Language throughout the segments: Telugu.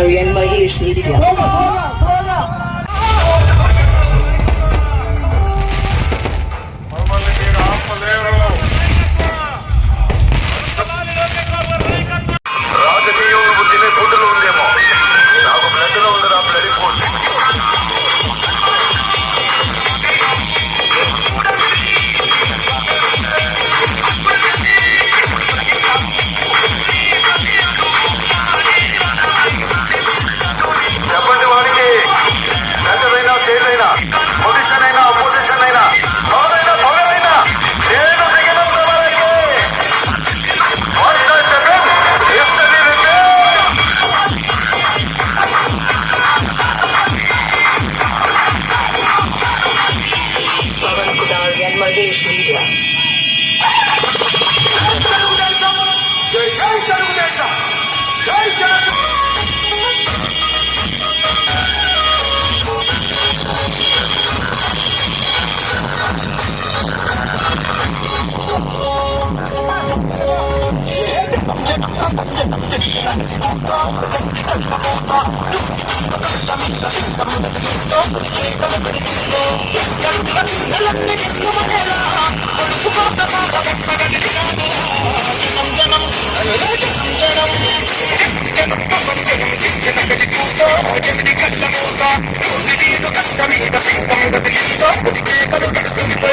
Marianne Mahesh Media. Venkatesh media జై జై తెలుగుదేశం జై జనసేన కష్టమీద సీతం గదిలిందో పుడికే కలుగడుతుంటే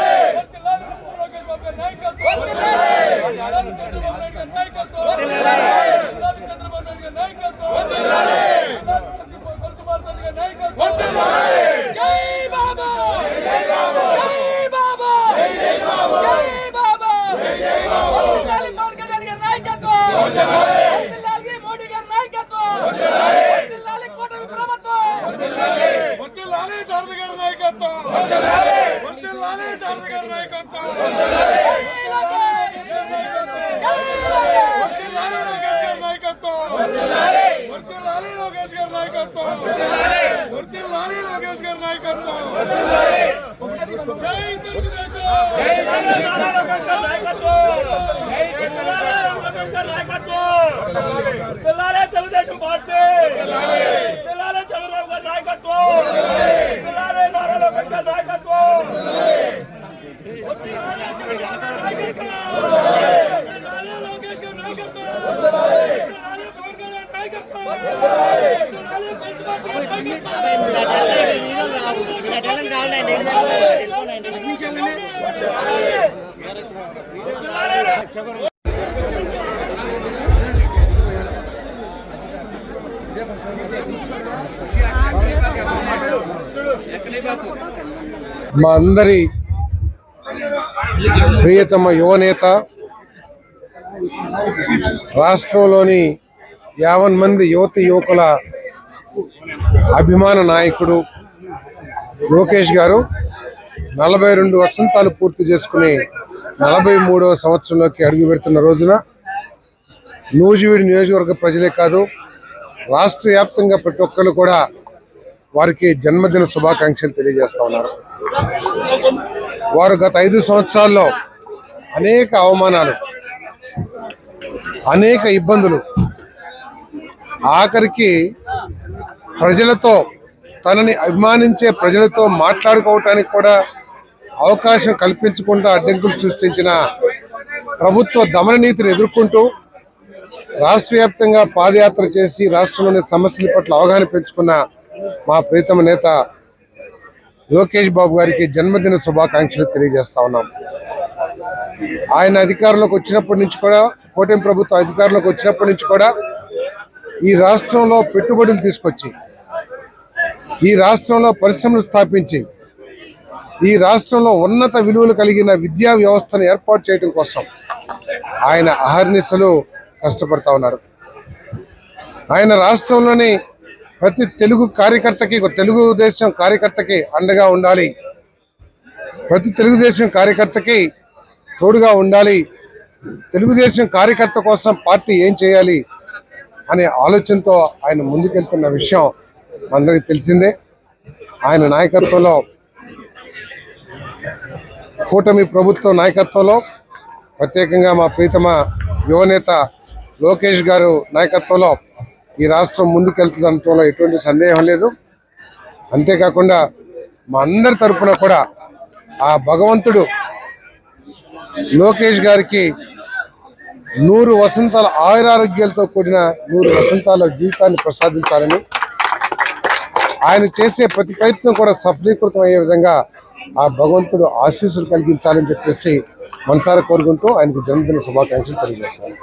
ప్రభుత్వం శారద గారి నాయకత్వం. వర్ధిల్లాలి శారద గారి నాయకత్వం. జై లోకేష్ గారి నాయకత్వం. వర్ధిల్లాలి లోకేష్ గారి నాయకత్వం. వర్ధిల్లాలి లోకేష్ గారి నాయకత్వం. జై తెలుగుదేశం. జై తెలుగుదేశం లోకేష్ గారి నాయకత్వం. జై తెలుగుదేశం లోకేష్ గారి నాయకత్వం. తెలుగుదేశం పార్టీ. నాయకత్వం! వర్ధిల్లాలి నారా లోకేష్ గారి నాయకత్వం లోకేష్ గారి నాయకత్వం నాయకత్వం వర్ధిల్లాలి కృష్ణ గారి నాయకత్వం మా అందరి ప్రియతమ యువనేత రాష్ట్రంలోని యావన్ మంది యువతి యువకుల అభిమాన నాయకుడు లోకేష్ గారు నలభై రెండు వసంతాలు పూర్తి చేసుకుని నలభై మూడవ సంవత్సరంలోకి అడుగు పెడుతున్న రోజున నూజివీడి నియోజకవర్గ ప్రజలే కాదు రాష్ట్ర వ్యాప్తంగా ప్రతి ఒక్కరు కూడా వారికి జన్మదిన శుభాకాంక్షలు తెలియజేస్తా ఉన్నారు. వారు గత ఐదు సంవత్సరాల్లో అనేక అవమానాలు అనేక ఇబ్బందులు ఆఖరికి ప్రజలతో తనని అభిమానించే ప్రజలతో మాట్లాడుకోవటానికి కూడా అవకాశం కల్పించకుండా అడ్డంకులు సృష్టించిన ప్రభుత్వ దమన నీతిని ఎదుర్కొంటూ రాష్ట్ర వ్యాప్తంగా పాదయాత్ర చేసి రాష్ట్రంలోని సమస్యల పట్ల అవగాహన పెంచుకున్న మా ప్రీతమ నేత లోకేష్ బాబు గారికి జన్మదిన శుభాకాంక్షలు తెలియజేస్తా ఉన్నాం. ఆయన అధికారంలోకి వచ్చినప్పటి నుంచి కూడా కూటమి ప్రభుత్వం అధికారంలోకి వచ్చినప్పటి నుంచి కూడా ఈ రాష్ట్రంలో పెట్టుబడులు తీసుకొచ్చి ఈ రాష్ట్రంలో పరిశ్రమలు స్థాపించి ఈ రాష్ట్రంలో ఉన్నత విలువలు కలిగిన విద్యా వ్యవస్థను ఏర్పాటు చేయడం కోసం ఆయన అహర్నిశలు కష్టపడతా ఉన్నారు. ఆయన రాష్ట్రంలోని ప్రతి తెలుగు కార్యకర్తకి ఒక తెలుగుదేశం కార్యకర్తకి అండగా ఉండాలి. ప్రతి తెలుగుదేశం కార్యకర్తకి తోడుగా ఉండాలి. తెలుగుదేశం కార్యకర్త కోసం పార్టీ ఏం చేయాలి అనే ఆలోచనతో ఆయన ముందుకెళ్తున్న విషయం అందరికీ తెలిసిందే. ఆయన నాయకత్వంలో కూటమి ప్రభుత్వ నాయకత్వంలో ప్రత్యేకంగా మా ప్రీతమ యువనేత లోకేష్ గారు నాయకత్వంలో ఈ రాష్ట్రం ముందుకెళ్తుందనటంలో ఎటువంటి సందేహం లేదు. అంతేకాకుండా మా అందరి తరపున కూడా ఆ భగవంతుడు లోకేష్ గారికి నూరు వసంతాల ఆయురారోగ్యాలతో కూడిన నూరు వసంతాల జీవితాన్ని ప్రసాదించాలని ఆయన చేసే ప్రతి ప్రయత్నం కూడా సఫలీకృతం అయ్యే విధంగా ఆ భగవంతుడు ఆశీస్సులు కలిగించాలని చెప్పేసి మనసారా కోరుకుంటూ ఆయనకు జన్మదిన శుభాకాంక్షలు తెలియజేస్తాను.